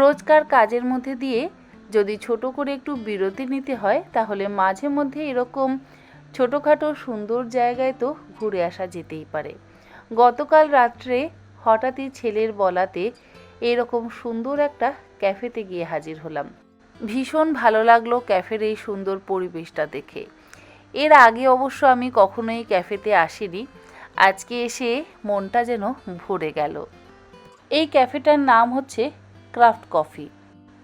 রোজকার কাজের মধ্যে দিয়ে যদি ছোট করে একটু বিরতি নিতে হয়, তাহলে মাঝে মধ্যে এরকম ছোটোখাটো সুন্দর জায়গায় তো ঘুরে আসা যেতেই পারে। গতকাল রাত্রে হঠাৎই ছেলের বলাতে এরকম সুন্দর একটা ক্যাফেতে গিয়ে হাজির হলাম। ভীষণ ভালো লাগল ক্যাফের এই সুন্দর পরিবেশটা দেখে। এর আগে অবশ্য আমি কখনোই ক্যাফেতে আসিনি, আজকে এসে মনটা যেন ভরে গেল। এই ক্যাফেটার নাম হচ্ছে ক্রাফট কফি।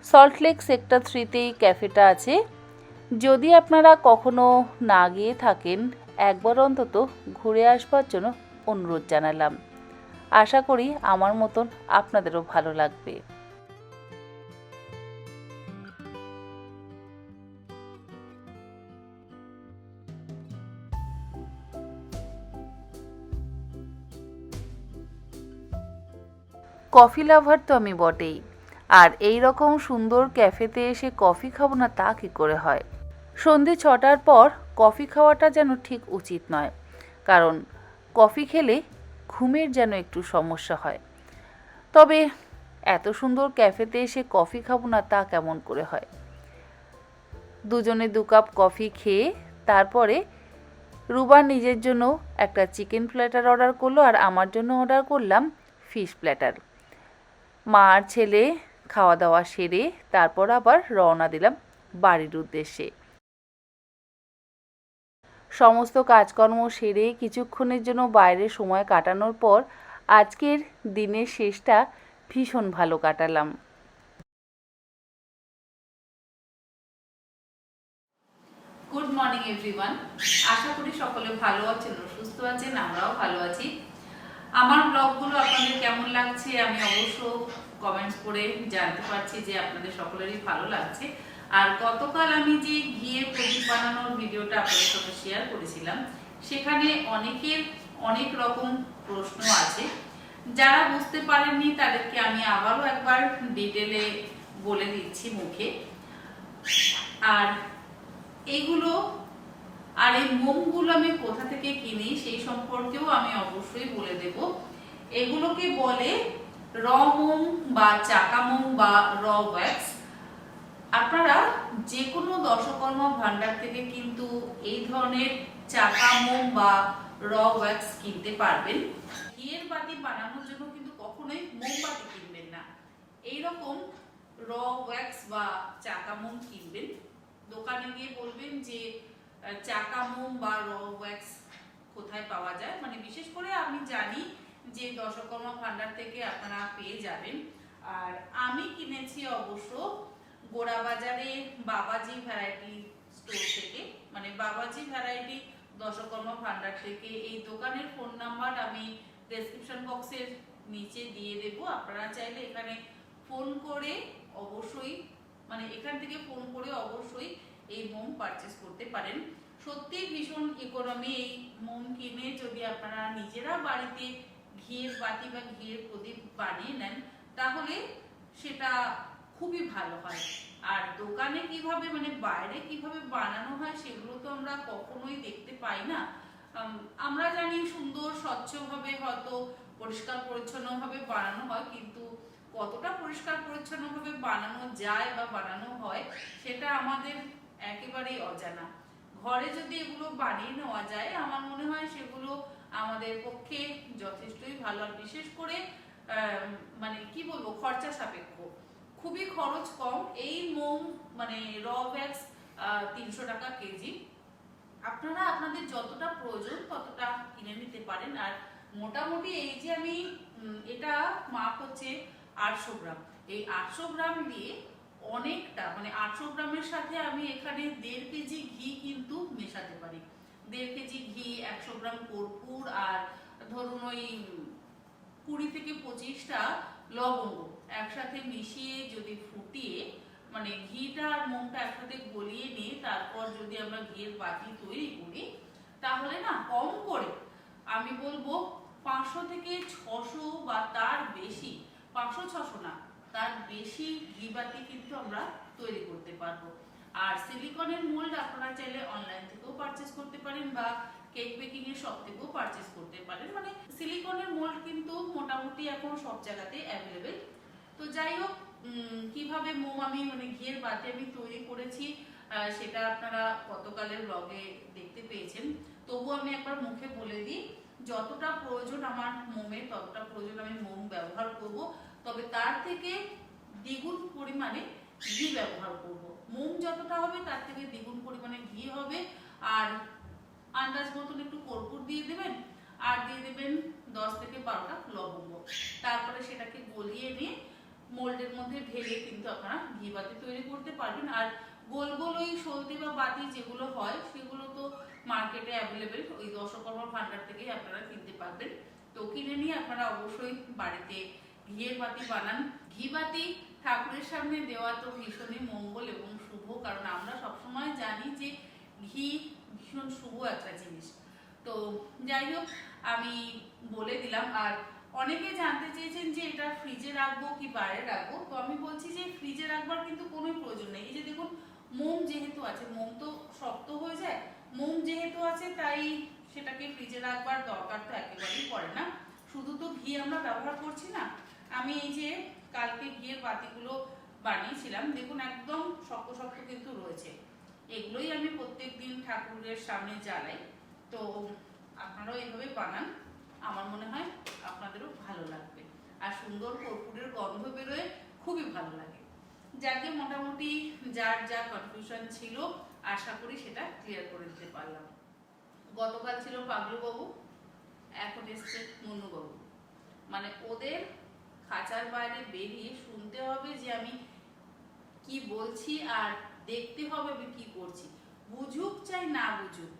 সল্টলেক সেক্টর থ্রিতেই ক্যাফেটা আছে। যদি আপনারা কখনো না গিয়ে থাকেন, একবার অন্তত ঘুরে আসবার জন্য অনুরোধ জানালাম। আশা করি আমার মতন আপনাদেরও ভালো লাগবে। কফি লাভার তো আমি বটেই। আর এই রকম সুন্দর ক্যাফেতে এসে কফি খাব না তা কী করে হয়? সন্ধে ছটার পর কফি খাওয়াটা যেন ঠিক উচিত নয়, কারণ কফি খেলে ঘুমের যেন একটু সমস্যা হয়। তবে এত সুন্দর ক্যাফেতে এসে কফি খাব না তা কেমন করে হয়? দুজনে দু কাপ কফি খেয়ে তারপরে রুবা নিজের জন্য একটা চিকেন প্ল্যাটার অর্ডার করল আর আমার জন্য অর্ডার করলাম ফিশ প্ল্যাটার। মা আর ছেলে খাওয়া দাওয়া সেরে তারপর আবার রওনা দিলাম বাড়ির উদ্দেশ্যে। সমস্ত কাজকর্ম সেরে কিছুক্ষণের জন্য বাইরে সময় কাটানোর পর আজকের দিনের শেষটা ভীষণ ভালো কাটালাম। গুড মর্নিং এভরিওয়ান আশা করি সকলে ভালো আছেন সুস্থ আছেন, আমরাও ভালো আছি। আমার ব্লগগুলো আপনাদের কেমন লাগছে আমি অবশ্য কমেন্টস করে জানতে পারছি যে আপনাদের সকলেরই ভালো লাগছে। আর গতকাল আমি যে ঘিয়ের প্রদীপ বানানোর ভিডিওটা আপনাদের সাথে শেয়ার করেছিলাম, সেখানে অনেকের অনেক রকম প্রশ্ন আছে। যারা বুঝতে পারেননি তাদেরকে আমি আবারও একবার ডিটেলে বলে দিচ্ছি মুখে। আর এইগুলো আর এই মোমগুলো আমি কোথা থেকে কিনি সেই সম্পর্কেও আমি অবশ্যই বলে দেব। এগুলোকে বলে র মোম বা চাকা বা র ওয়্যাক্স আপনারা যে কোনো দশকর্ম ভান্ডার থেকে কিন্তু এই ধরনের চাকা বা র ওয়্যাক্স কিনতে পারবেন। ঘিয়ের বাতি বানানোর জন্য কিন্তু কখনোই মোমবাতি কিনবেন না। এইরকম র ওয়্যাক্স বা চাকা কিনবেন। দোকানে গিয়ে বলবেন যে চাকা বা র ওয়্যাক্স কোথায় পাওয়া যায়? মানে বিশেষ করে আমি জানি যে দশকর্মা ভান্ডার থেকে আপনারা পেয়ে যাবেন। আর আমি কিনেছি অবশ্য গোড়া বাজারে বাবাজি ভ্যারাইটি স্টোর থেকে। মানে বাবাজি ভ্যারাইটি দশকর্মা ভান্ডার থেকে। এই দোকানের ফোন নাম্বার আমি ডেসক্রিপশন বক্সের নিচে দিয়ে দেব। আপনারা চাইলে এখানে ফোন করে অবশ্যই মানে এখান থেকে ফোন করে অবশ্যই এই মোম পারচেস করতে পারেন। সত্যি ভীষণ ইকোনমি এই মোম কিনে যদি আপনারা নিজেরা বাড়িতে ঘিয়ের বাতি বা ঘিয়ের প্রদীপ বানিয়ে নেন, তাহলে সেটা খুবই ভালো হয়। আর দোকানে কীভাবে মানে বাইরে কীভাবে বানানো হয় সেগুলো তো আমরা কখনোই দেখতে পাই না। আমরা জানি সুন্দর, স্বচ্ছভাবে হয়তো পরিষ্কার পরিচ্ছন্নভাবে বানানো হয়, কিন্তু কতটা পরিষ্কার পরিচ্ছন্নভাবে বানানো যায় বা বানানো হয় সেটা আমাদের একেবারেই অজানা। ঘরে যদি এগুলো বানিয়ে নেওয়া যায়, আমার মনে হয় সেগুলো আমাদের পক্ষে যথেষ্টই ভালো। আর বিশেষ করে মানে কি বলব, খরচা সাপেক্ষ। খুবই খরচ কম। এই মোম মানে র ভ্যাক্স তিনশো টাকা কেজি। আপনারা আপনাদের যতটা প্রয়োজন ততটা কিনে নিতে পারেন। আর মোটামুটি এই যে আমি এটা মাপ হচ্ছে আটশো গ্রাম। এই আটশো গ্রাম দিয়ে অনেকটা মানে আটশো গ্রামের সাথে আমি এখানে দেড় কেজি ঘি কিন্তু মেশাতে পারি। দেড় কেজি ঘি, একশো গ্রাম কর্পূর আর ধরুন ওই কুড়ি থেকে পঁচিশটা লবঙ্গ একসাথে মিশিয়ে যদি ফুটিয়ে মানে ঘিটা আর মোমটা একসাথে গলিয়ে নিয়ে তারপর যদি আমরা ঘিয়ের বাতি তৈরি করি, তাহলে না কম করে, আমি বলব পাঁচশো থেকে ছশো বা তার বেশি, পাঁচশো ছশো না, তার বেশি ঘি বাতি কিন্তু আমরা তৈরি করতে পারব। আর সিলিকনের মোল্ড আপনারা চাইলে অনলাইন থেকেও পারচেস করতে পারেন বা কেক বেকিং এর শপ থেকেও পারচেস করতে পারেন। মানে সিলিকনের মোল্ড কিন্তু মোটামুটি এখন সব জায়গাতে অ্যাভেলেবেল তো যাই হোক কীভাবে মোম আমি মানে ঘিয়ের বাতি আমি তৈরি করেছি সেটা আপনারা গতকালের ব্লগে দেখতে পেয়েছেন। তবু আমি একবার মুখে বলে দিই, যতটা প্রয়োজন আমার মোমের ততটা প্রয়োজন আমি মোম ব্যবহার করব। তবে তার থেকে দ্বিগুণ পরিমাণে ঘি ব্যবহার করব। মোম যতটা হবে তার থেকে দ্বিগুণ পরিমাণে ঘি হবে। আর আন্দাজ মতন একটু কর্পূর দিয়ে দেবেন, আর দিয়ে দেবেন দশ থেকে বারোটা লবঙ্গ। তারপরে সেটাকে গলিয়ে নিয়ে মোল্ডের মধ্যে ঢেলে কিন্তু আপনারা ঘি বাতি তৈরি করতে পারবেন। আর গোল গোল ওই সলতে বা বাতি যেগুলো হয়, সেগুলো তো মার্কেটে অ্যাভেলেবেল ওই দশকর্মা ভান্ডার থেকেই আপনারা কিনতে পারবেন। তো কিনে নিয়ে আপনারা অবশ্যই বাড়িতে ঘিয়ের বাতি বানান। ঘি বাতি ঠাকুরের সামনে দেওয়া তো ভীষণই মঙ্গল এবং শুভ কারণ আমরা সবসময় জানি যে ঘি ভীষণ শুভ একটা জিনিস। তো যাই হোক, আমি বলে দিলাম, আর অনেকে জানতে চেয়েছেন যে এটা ফ্রিজে রাখব কি বাইরে রাখব? তো আমি বলছি যে ফ্রিজে রাখবার কিন্তু কোনো প্রয়োজন নেই। এই যে দেখুন, মোম যেহেতু আছে, মোম তো শক্ত হয়ে যায়, মোম যেহেতু আছে, তাই সেটাকে ফ্রিজে রাখবার দরকার তো একেবারেই পড়ে না। শুধু তো ঘি আমরা ব্যবহার করছি না। আমি এই যে কালকে ঘিয়ের বাতিগুলো বানিয়েছিলাম। দেখুন, একদম শক্ত শক্ত কিন্তু রয়েছে। এগুলোই আমি প্রত্যেক দিন ঠাকুরের সামনে জ্বালাই। তো আপনারাও এইভাবে বানান। আমার মনে হয় আপনাদেরও ভালো লাগবে। আর সুন্দর কর্পূরের গন্ধ বেরোয়, খুবই ভালো লাগে। যাকে মোটামুটি যার যা কনফিউশন ছিল, আশা করি সেটা ক্লিয়ার করে দিতে পারলাম। গতকাল ছিল পাগলু বাবু এখন এসছে মুন্নু বাবু মানে ওদের খাঁচার বাইরে বেরিয়ে শুনতে হবে যে আমি কি বলছি আর দেখতে হবে আমি কি করছি। বুঝুক চাই না বুঝুক,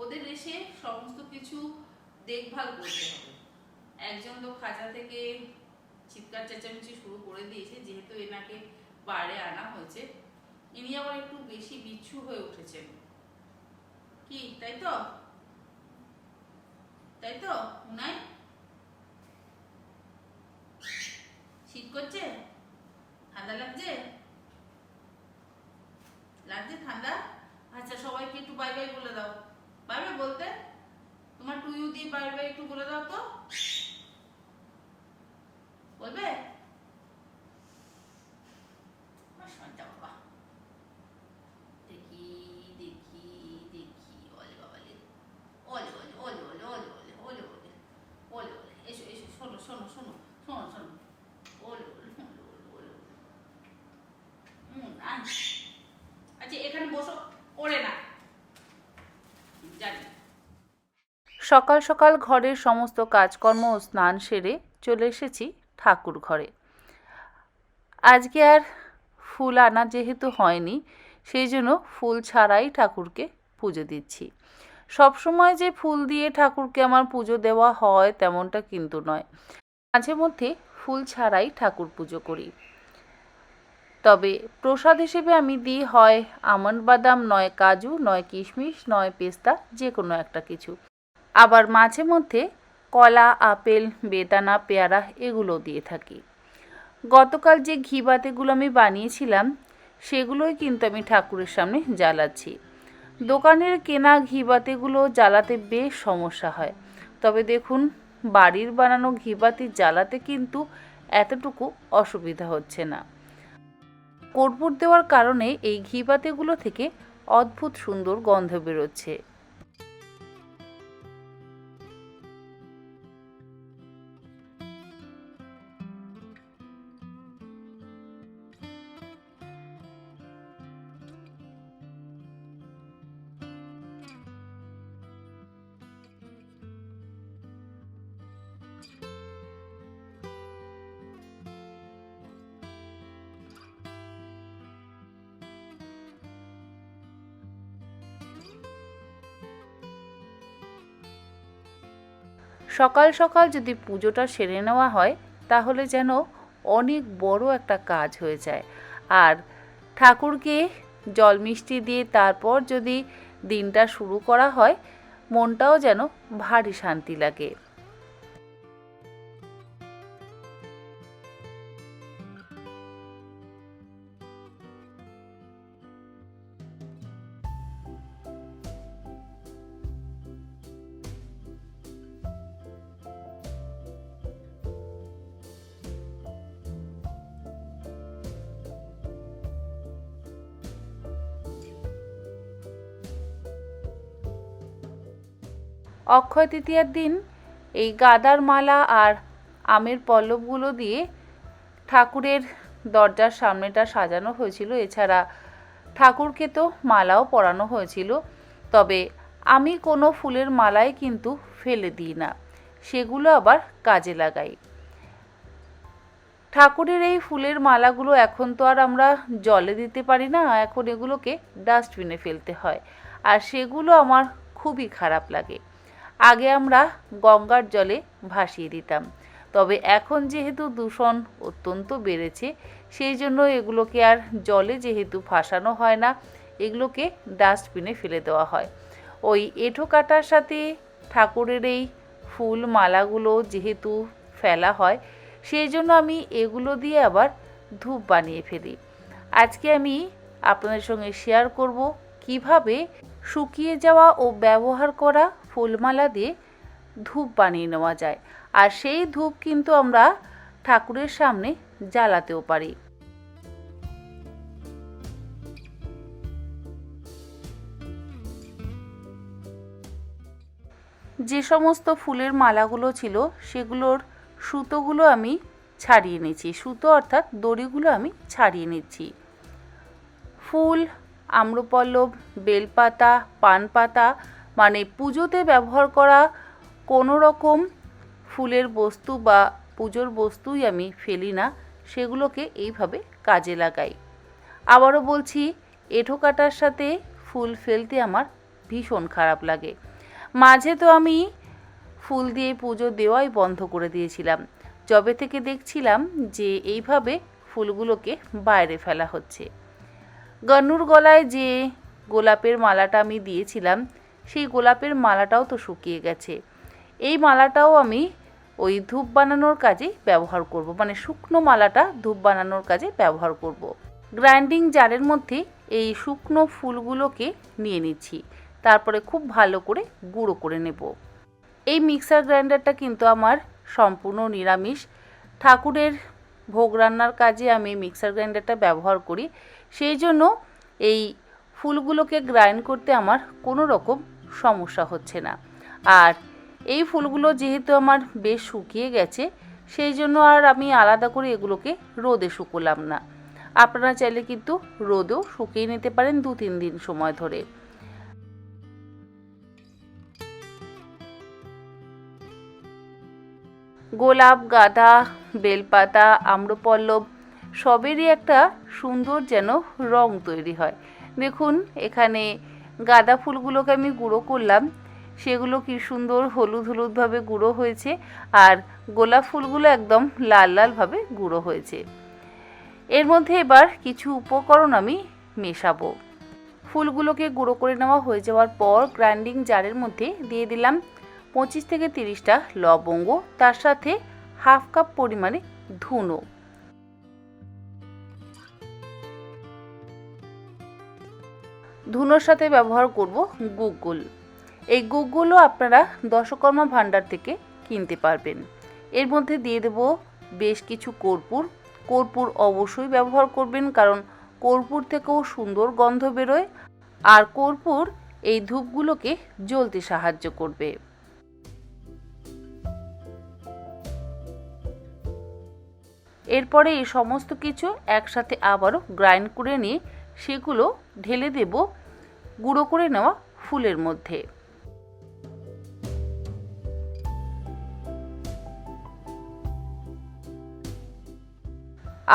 ওদের এসে সমস্ত কিছু দেখভাল করতে হবে। একজন তো খাঁচা থেকে চিৎকার চেঁচামেচি শুরু করে দিয়েছে, যেহেতু এনাকে বাইরে আনা হয়েছে। ইনি আবার একটু বেশি বিচ্ছু হয়ে উঠেছেন। কি, তাই তো? তাই তো নাই শীত করছে? ঠান্ডা লাগছে? লাগছে ঠান্ডা? আচ্ছা সবাইকে একটু বাই বাই বলে দাও। বাই বাই বলতে? তোমার টু ইউ দিয়ে বাই বাই একটু বলে দাও তো। বলবে? সকাল সকাল ঘরের সমস্ত কাজকর্ম ও স্নান সেরে চলে এসেছি ঠাকুর ঘরে। আজকে আর ফুল আনা যেহেতু হয়নি, সেই জন্য ফুল ছাড়াই ঠাকুরকে পুজো দিচ্ছি। সবসময় যে ফুল দিয়ে ঠাকুরকে আমার পুজো দেওয়া হয় তেমনটা কিন্তু নয়। মাঝে মধ্যে ফুল ছাড়াই ঠাকুর পুজো করি। তবে প্রসাদ হিসেবে আমি দিই হয় আমন্ড বাদাম, নয় কাজু, নয় কিশমিশ, নয় পেস্তা যে কোনো একটা কিছু। আবার মাঝে মধ্যে কলা, আপেল, বেদানা, পেয়ারা এগুলো দিয়ে থাকি। গতকাল যে ঘি বাতিগুলো আমি বানিয়েছিলাম, সেগুলোই কিন্তু আমি ঠাকুরের সামনে জ্বালাচ্ছি। দোকানের কেনা ঘি বাতিগুলো জ্বালাতে বেশ সমস্যা হয়। তবে দেখুন, বাড়ির বানানো ঘি বাতি জ্বালাতে কিন্তু এতটুকু অসুবিধা হচ্ছে না। কর্পূর দেওয়ার কারণে এই ঘি বাতিগুলো থেকে অদ্ভুত সুন্দর গন্ধ বেরোচ্ছে। সকাল সকাল যদি পুজোটা সেরে নেওয়া হয়, তাহলে যেন অনেক বড় একটা কাজ হয়ে যায়। আর ঠাকুরকে জল মিষ্টি দিয়ে তারপর যদি দিনটা শুরু করা হয়, মনটাও যেন ভারী শান্তি লাগে। অক্ষয় তৃতীয়ার দিন এই গাদার মালা আর আমের পল্লবগুলো দিয়ে ঠাকুরের দরজার সামনেটা সাজানো হয়েছিল। এছাড়া ঠাকুরকে তো মালাও পরানো হয়েছিল। তবে আমি কোনো ফুলের মালাই কিন্তু ফেলে দিই না, সেগুলো আবার কাজে লাগাই। ঠাকুরের এই ফুলের মালাগুলো এখন তো আর আমরা জলে দিতে পারি না, এখন এগুলোকে ডাস্টবিনে ফেলতে হয়। আর সেগুলো আমার খুবই খারাপ লাগে। আগে আমরা গঙ্গার জলে ভাসিয়ে দিতাম। তবে এখন যেহেতু দূষণ অত্যন্ত বেড়েছে, সেই জন্য এগুলোকে আর জলে যেহেতু ভাসানো হয় না, এগুলোকে ডাস্টবিনে ফেলে দেওয়া হয়। ওই এঁঠো কাটার সাথে ঠাকুরের এই ফুল মালাগুলো যেহেতু ফেলা হয়, সেই জন্য আমি এগুলো দিয়ে আবার ধূপ বানিয়ে ফেলি। আজকে আমি আপনাদের সঙ্গে শেয়ার করব কীভাবে শুকিয়ে যাওয়া ও ব্যবহার করা ফুলমালা দিয়ে ধূপ বানিয়ে নেওয়া যায়। আর সেই ধূপ কিন্তু আমরা ঠাকুরের সামনে জ্বালাতেও পারি। যে সমস্ত ফুলের মালাগুলো ছিল, সেগুলোর সুতোগুলো আমি ছাড়িয়ে নিচ্ছি সুতো অর্থাৎ দড়িগুলো আমি ছাড়িয়ে নিচ্ছি। ফুল, আম্রপল্লব, বেলপাতা পান পাতা মানে পুজোতে ব্যবহার করা কোনো রকম ফুলের বস্তু বা পুজোর বস্তুই আমি ফেলি না, সেগুলোকে এইভাবে কাজে লাগাই। আবারও বলছি, এঁঠো কাটার সাথে ফুল ফেলতে আমার ভীষণ খারাপ লাগে। মাঝে তো আমি ফুল দিয়ে পুজো দেওয়াই বন্ধ করে দিয়েছিলাম। যবে থেকে দেখছিলাম যে এইভাবে ফুলগুলোকে বাইরে ফেলা হচ্ছে। গন্নুর গলায় যে গোলাপের মালাটা আমি দিয়েছিলাম সেই গোলাপের মালাটাও তো শুকিয়ে গেছে। এই মালাটাও আমি ওই ধূপ বানানোর কাজে ব্যবহার করব। মানে শুকনো মালাটা ধূপ বানানোর কাজে ব্যবহার করব। গ্রাইন্ডিং জারের মধ্যে এই শুকনো ফুলগুলোকে নিয়ে নিচ্ছি। তারপরে খুব ভালো করে গুঁড়ো করে নেব। এই মিক্সার গ্রাইন্ডারটা কিন্তু আমার সম্পূর্ণ নিরামিষ। ঠাকুরের ভোগ রান্নার কাজে আমি মিক্সার গ্রাইন্ডারটা ব্যবহার করি। সেই জন্য এই ফুলগুলোকে গ্রাইন্ড করতে আমার কোনো রকম সমস্যা হচ্ছে না। আর এই ফুলগুলো যেহেতু আমার বেশ শুকিয়ে গেছে, সেই জন্য আর আমি আলাদা করে এগুলোকে রোদে শুকোলাম না। আপনারা চাইলে কিন্তু রোদেও শুকিয়ে নিতে পারেন দু তিন দিন সময় ধরে। গোলাপ, গাঁদা, বেলপাতা, আম্রপল্লব সবেরই একটা সুন্দর যেন রং তৈরি হয়। দেখুন, এখানে গাঁদা ফুলগুলোকে আমি গুঁড়ো করলাম। সেগুলো কি সুন্দর হলুদ হলুদভাবে গুঁড়ো হয়েছে আর গোলাপ ফুলগুলো একদম লাল লালভাবে গুঁড়ো হয়েছে। এর মধ্যে এবার কিছু উপকরণ আমি মেশাবো। ফুলগুলোকে গুঁড়ো করে নেওয়া হয়ে যাওয়ার পর গ্রাইন্ডিং জারের মধ্যে দিয়ে দিলাম পঁচিশ থেকে তিরিশটা লবঙ্গ, তার সাথে হাফ কাপ পরিমাণে ধুনো। ধুনোর সাথে ব্যবহার করব গুগল। এই গুগলও আপনারা দশকর্মা ভাণ্ডার থেকে কিনতে পারবেন। এর মধ্যে দিয়ে দেব বেশ কিছু কর্পূর। কর্পূর অবশ্যই ব্যবহার করবেন কারণ কর্পূর থেকেও সুন্দর গন্ধ বেরোয় আর কর্পূর এই ধূপগুলোকে জ্বলতে সাহায্য করবে। এরপরে এই সমস্ত কিছু একসাথে আবারও গ্রাইন্ড করে নিয়ে সেগুলো ঢেলে দেব গুঁড়ো করে নেওয়া ফুলের মধ্যে।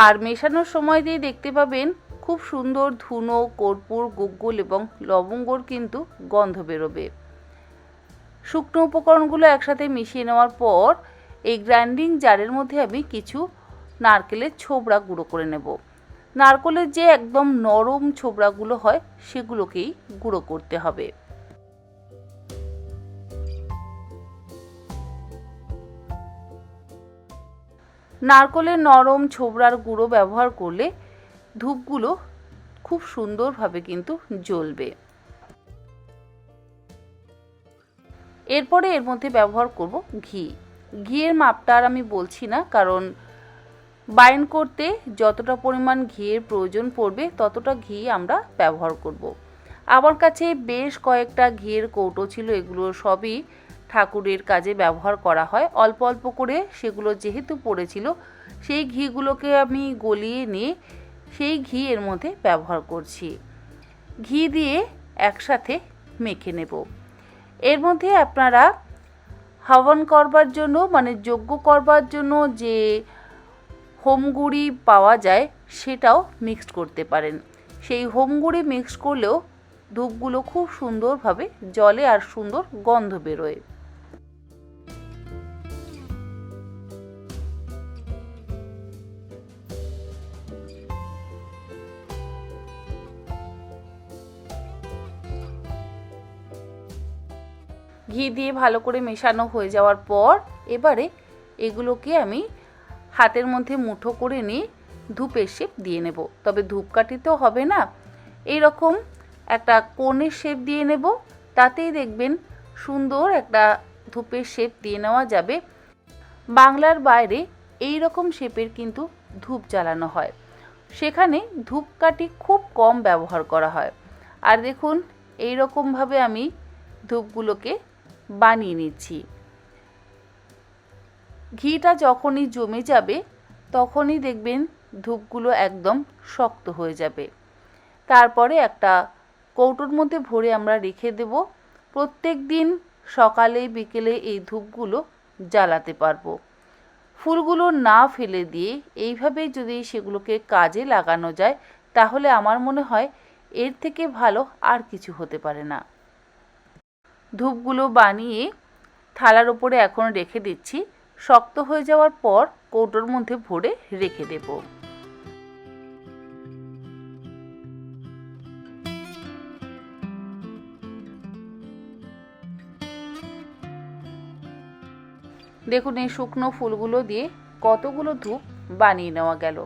আর মেশানোর সময় দিয়ে দেখতে পাবেন খুব সুন্দর ধুনো, কর্পূর, গুগ্গুল এবং লবঙ্গর কিন্তু গন্ধ বেরোবে। শুকনো উপকরণগুলো একসাথে মিশিয়ে নেওয়ার পর এই গ্রাইন্ডিং জারের মধ্যে আমি কিছু নারকেলের ছোবড়া গুঁড়ো করে নেব। নারকেলের যে একদম নরম ছোবড়াগুলো হয়, সেগুলোকেই গুঁড়ো করতে হবে। নারকেলের নরম ছোবড়ার গুঁড়ো ব্যবহার করলে ধূপগুলো খুব সুন্দরভাবে কিন্তু জ্বলবে। এরপরে এর মধ্যে ব্যবহার করব ঘি। ঘিয়ের মাপটা আর আমি বলছি না, কারণ বাইন করতে যতটা পরিমাণ ঘিয়ের প্রয়োজন পড়বে, ততটা ঘি আমরা ব্যবহার করব। আমার কাছে বেশ কয়েকটা ঘিয়ের কৌটো ছিল, এগুলো সবই ঠাকুরের কাজে ব্যবহার করা হয়। অল্প অল্প করে সেগুলো যেহেতু পড়েছিল, সেই ঘিগুলোকে আমি গলিয়ে নিয়ে সেই ঘি এর মধ্যে ব্যবহার করছি। ঘি দিয়ে একসাথে মেখে নেব। এর মধ্যে আপনারা হবন করবার জন্য মানে যজ্ঞ করবার জন্য যে হোমগুড়ি পাওয়া যায়, সেটাও মিক্সড করতে পারেন। সেই হোমগুড়ি মিক্স করলেও ধূপগুলো খুব সুন্দরভাবে জলে আর সুন্দর গন্ধ বেরোয়। ঘি দিয়ে ভালো করে মেশানো হয়ে যাওয়ার পর, এবারে এগুলোকে আমি হাতের মধ্যে মুঠো করে নিয়ে ধূপের শেপ দিয়ে নেব। তবে ধূপকাঠি তো হবে না। এই রকম একটা কোণের শেপ দিয়ে নেব। তাতেই দেখবেন সুন্দর একটা ধূপের শেপ দিয়ে নেওয়া যাবে। বাংলার বাইরে এই রকম শেপের কিন্তু ধূপ জ্বালানো হয়। সেখানে ধূপকাঠি খুব কম ব্যবহার করা হয়। আর দেখুন এই রকমভাবে আমি ধূপগুলোকে বানিয়ে নিচ্ছি। ঘিটা যখনই জমে যাবে, তখনই দেখবেন ধূপগুলো একদম শক্ত হয়ে যাবে। তারপরে একটা কৌটোর মধ্যে ভরে আমরা রেখে দেব। প্রত্যেক দিন সকালে, বিকেলে এই ধূপগুলো জ্বালাতে পারব। ফুলগুলো না ফেলে দিয়ে এইভাবে যদি সেগুলোকে কাজে লাগানো যায়, তাহলে আমার মনে হয় এর থেকে ভালো আর কিছু হতে পারে না। ধূপগুলো বানিয়ে থালার ওপরে এখন রেখে দিচ্ছি। শক্ত হয়ে যাওয়ার পর কৌটোর মধ্যে ভরে রেখে দেব। দেখুন, এই শুকনো ফুলগুলো দিয়ে কতগুলো ধূপ বানিয়ে নেওয়া গেল।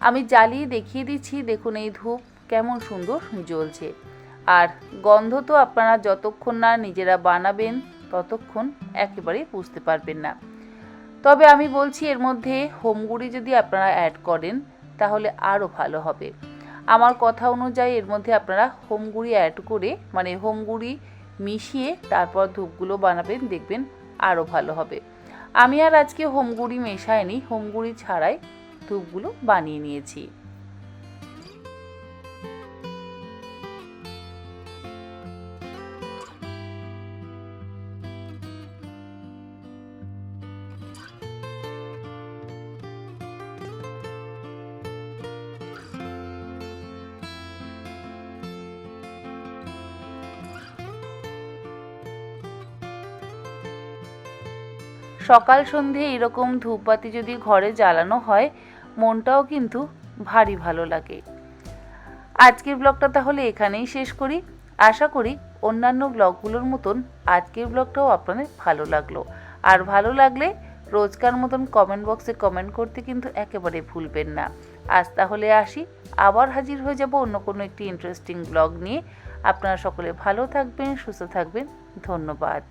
আমি জ্বালিয়ে দেখিয়ে দিচ্ছি, দেখুন এই ধূপ কেমন সুন্দর জ্বলছে। আর গন্ধ তো আপনারা যতক্ষণ না নিজেরা বানাবেন, ততক্ষণ একেবারেই বুঝতে পারবেন না। তবে আমি বলছি এর মধ্যে হোমগুড়ি যদি আপনারা অ্যাড করেন, তাহলে আরও ভালো হবে। আমার কথা অনুযায়ী এর মধ্যে আপনারা হোমগুড়ি অ্যাড করে মানে হোমগুড়ি মিশিয়ে তারপর ধূপগুলো বানাবেন, দেখবেন আরও ভালো হবে। আমি আর আজকে হোমগুড়ি মেশাইনি হোমগুড়ি ছাড়াই ধূপগুলো বানিয়ে নিয়েছি। সকাল সন্ধে এরকম ধূপবাতি যদি ঘরে জ্বালানো হয়, মনটাও কিন্তু ভারী ভালো লাগে। আজকের ব্লগটা তাহলে এখানেই শেষ করি। আশা করি অন্যান্য ব্লগগুলোর মতন আজকের ব্লগটাও আপনাদের ভালো লাগল। আর ভালো লাগলে রোজকার মতন কমেন্ট বক্সে কমেন্ট করতে কিন্তু একেবারে ভুলবেন না। আজ তাহলে আসি। আবার হাজির হয়ে যাব অন্য কোনো একটি ইন্টারেস্টিং ব্লগ নিয়ে। আপনারা সকলে ভালো থাকবেন, সুস্থ থাকবেন। ধন্যবাদ।